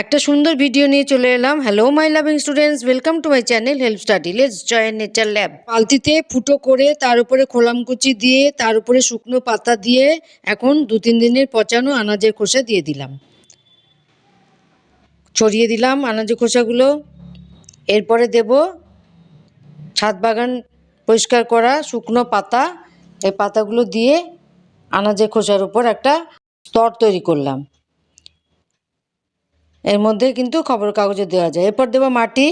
একটা সুন্দর ভিডিও নিয়ে চলে এলাম। Hello my loving students welcome to my channel help study let's join nature lab বালতিতে ফুটো করে তার উপরে খোলামকুচি দিয়ে, তার উপরে শুকনো পাতা দিয়ে এখন দু, তিন দিনের পচানো আনাজের খোসা দিয়ে দিলাম। ছড়িয়ে দিলাম আনাজের খোসাগুলো। এরপরে দেব ছাদ বাগান পরিষ্কার করা শুকনো পাতা। এই পাতাগুলো দিয়ে আনাজের খোসার উপর একটা স্তর তৈরি করলাম। এর মধ্যে কিন্তু খবর কাগজে দেওয়া যায়। এরপর দেবো মাটি।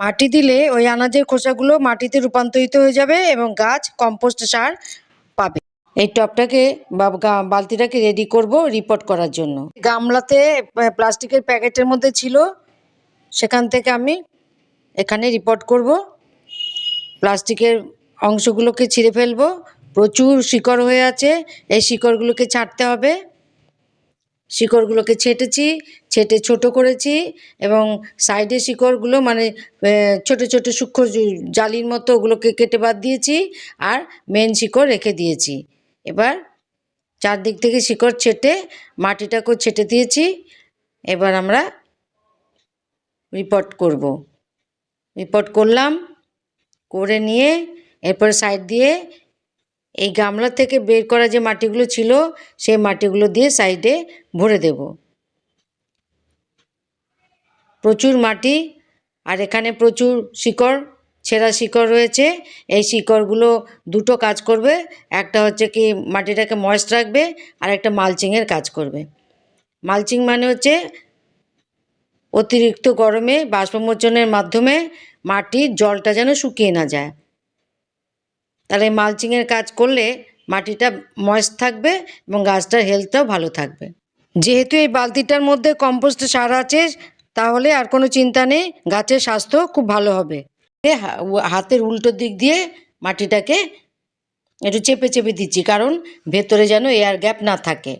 মাটি দিলে ওই আনাজের খোসাগুলো মাটিতে রূপান্তরিত হয়ে যাবে এবং গাছ কম্পোস্ট সার পাবে। এই টবটাকে বা বালতিটাকে রেডি করব রিপোর্ট করার জন্য। গামলাতে প্লাস্টিকের প্যাকেটের মধ্যে ছিল। সেখান থেকে আমি এখানে রিপোর্ট করব। প্লাস্টিকের অংশগুলোকে ছিঁড়ে ফেলব। প্রচুর শিকড় হয়ে আছে। এই শিকড়গুলোকে ছাঁটতে হবে। শিকড়গুলোকে ছেটেছি, ছেটে ছোট করেছি এবং সাইডে শিকড়গুলো মানে ছোট ছোট সূক্ষ্ম জালির মতো ওগুলোকে কেটে বাদ দিয়েছি আর মেন শিকড় রেখে দিয়েছি। এবার চারদিক থেকে শিকড় ছেটে মাটিটাকেও ছেটে দিয়েছি। এবার আমরা রিপোর্ট করব। রিপোর্ট করলাম, করে নিয়ে এরপর সাইড দিয়ে এই গামলা থেকে বের করা যে মাটিগুলো ছিল, সেই মাটিগুলো দিয়ে সাইডে ভরে দেব। প্রচুর মাটি, আর এখানে প্রচুর শিকড় ছেঁড়া শিকড় রয়েছে। এই শিকড়গুলো দুটো কাজ করবে, একটা হচ্ছে কি মাটিটাকে ময়েস্ট রাখবে, আর একটা মালচিংয়ের কাজ করবে। মালচিং মানে হচ্ছে অতিরিক্ত গরমে বাষ্পমোচনের মাধ্যমে মাটির জলটা যেন শুকিয়ে না যায়। তাহলে মালচিংয়ের কাজ করলে মাটিটা ময়েস্ট থাকবে এবং গাছটার হেলথটাও ভালো থাকবে। যেহেতু এই বালতিটার মধ্যে কম্পোস্ট সার আছে, তাহলে আর কোনো চিন্তা নেই, গাছের স্বাস্থ্য খুব ভালো হবে। হাতের উল্টো দিক দিয়ে মাটিটাকে একটু চেপে চেপে দিচ্ছি, কারণ ভেতরে যেন এয়ার গ্যাপ না থাকে।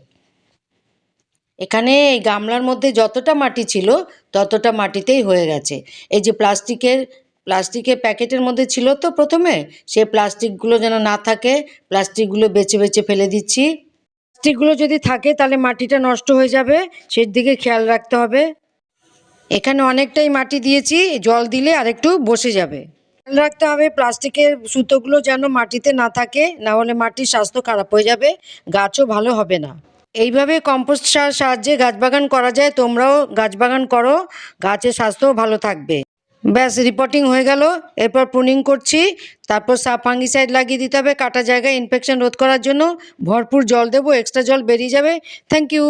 এখানে এই গামলার মধ্যে যতটা মাটি ছিল, ততটা মাটিতেই হয়ে গেছে। এই যে প্লাস্টিকের প্লাস্টিকের প্যাকেটের মধ্যে ছিল তো প্রথমে? সেই প্লাস্টিকগুলো যেন না থাকে, প্লাস্টিকগুলো বেছে বেছে ফেলে দিচ্ছি। প্লাস্টিকগুলো যদি থাকে তাহলে মাটিটা নষ্ট হয়ে যাবে সেই দিকে খেয়াল রাখতে হবে। এখানে অনেকটাই মাটি দিয়েছি, জল দিলে আরেকটু বসে যাবে। খেয়াল রাখতে হবে প্লাস্টিকের সুতোগুলো যেন মাটিতে না থাকে, না হলে মাটির স্বাস্থ্য খারাপ হয়ে যাবে, গাছও ভালো হবে না। এইভাবে কম্পোস্ট সার সাহায্যে গাছ বাগান করা যায়, তোমরাও গাছ বাগান করো, গাছের স্বাস্থ্যও ভালো থাকবে। ব্যাস রিপোর্টিং হয়ে গেল। এরপর প্রুনিং করছি। তারপর সাপ ফাঙ্গিসাইড লাগিয়ে দিতে হবে। কাটা জায়গায় ইনফেকশন রোধ করার জন্য ভরপুর জল দেবো এক্সট্রা জল বেরিয়ে যাবে। Thank you